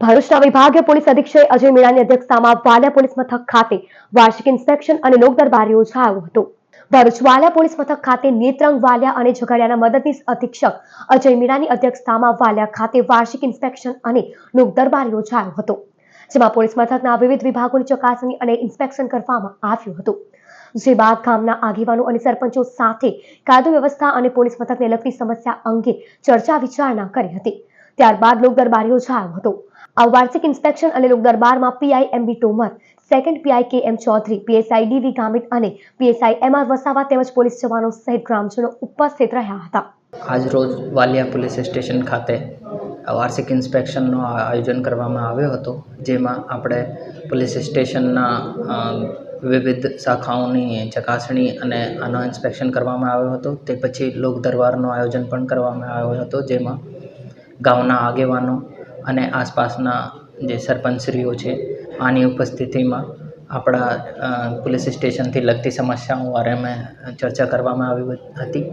ભરૂચના વિભાગીય પોલીસ અધિક્ષક અજય મીણાની અધ્યક્ષતામાં વાલિયા પોલીસ મથક ખાતે વાર્ષિક ઇન્સ્પેક્શન અને લોકદરબાર યોજાયો હતો. ભરૂચ વાલિયા પોલીસ મથક ખાતે નેત્રંગ વાલિયા અને ઝઘડિયાના મદદનીશ અધિક્ષક અજય મીણાની અધ્યક્ષતામાં વાલિયા ખાતે વાર્ષિક ઇન્સ્પેક્શન અને લોકદરબાર યોજાયો હતો, જેમાં પોલીસ મથકના વિવિધ વિભાગોની ચકાસણી અને ઇન્સ્પેક્શન કરવામાં આવ્યું હતું. જે બાદ ગામના આગેવાનો અને સરપંચો સાથે કાયદો વ્યવસ્થા અને પોલીસ મથકને લગતી સમસ્યા અંગે ચર્ચા વિચારણા કરી હતી. ત્યારબાદ લોકદરબાર યોજાયો હતો. આ વાર્ષિક ઇન્સ્પેક્શન અને લોકદરબારમાં PI M B Tomar, second PI K M Chaudhary PSI D V Gamit અને પીએસઆઈ એમ આર વસાવા તેમજ પોલીસ જવાનો સહિત ગ્રામજનો ઉપસ્થિત રહ્યા હતા. આજ રોજ વાલિયા પોલીસ સ્ટેશન ખાતે વાર્ષિક ઇન્સ્પેક્શનનું આયોજન કરવામાં આવ્યો હતો, જેમાં આપણે પોલીસ સ્ટેશનના વિવિધ શાખાઓની ચકાસણી અને આનો ઇન્સ્પેક્શન કરવામાં આવ્યો હતો, તે પછી લોક દરબારનું આયોજન પણ કરવામાં આવ્યો હતો, જેમાં ગામના આગેવાનો અને આસપાસના જે સરપંચશ્રીઓ છે, આની ઉપસ્થિતિમાં આપણા પોલીસ સ્ટેશનથી લગતી સમસ્યાઓ બારેમાં ચર્ચા કરવામાં આવી હતી.